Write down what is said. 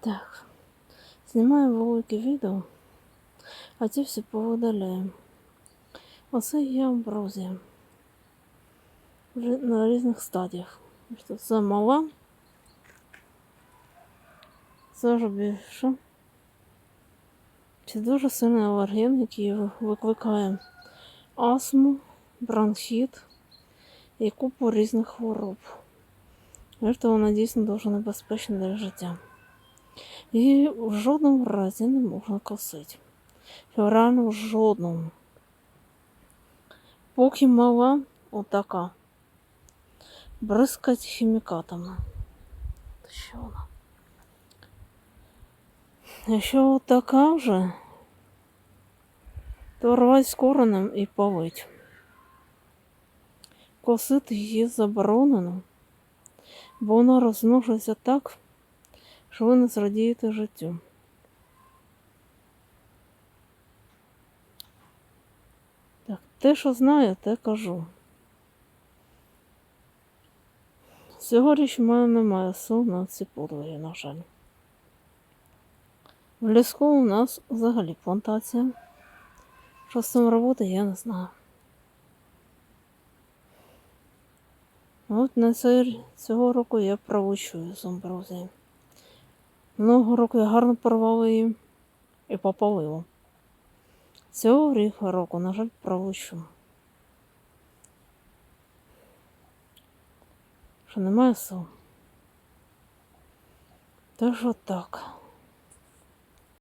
Так. Знімаю велике відео, а ці всі повидаляємо. Оце є амброзія. Вже на різних стадіях. Це мала. Це вже більше. Це дуже сильний алерген, який ви- викликає астму, бронхіт і купу різних хвороб. Решта вона дійсно дуже небезпечна для життя. Її в жодному разі не можна косити. Реально в жодному. Поки мала отака. Бризкать хімікатами. Що вона? Якщо отака вже, то рвать з коренем і палить. Косити її заборонено, бо вона розмножується так, що ви не зрадієте життю. Так, те, що знаю, те кажу. Цьогоріч в мене немає сил на ці подвиги, на жаль. В ліску у нас взагалі плантація. Що з цим робити, я не знаю. От на цього року я провучую з. Минулого року я гарно порвала її і попалила. Цього року, на жаль, пролучу. Що немає сил. Тож от так.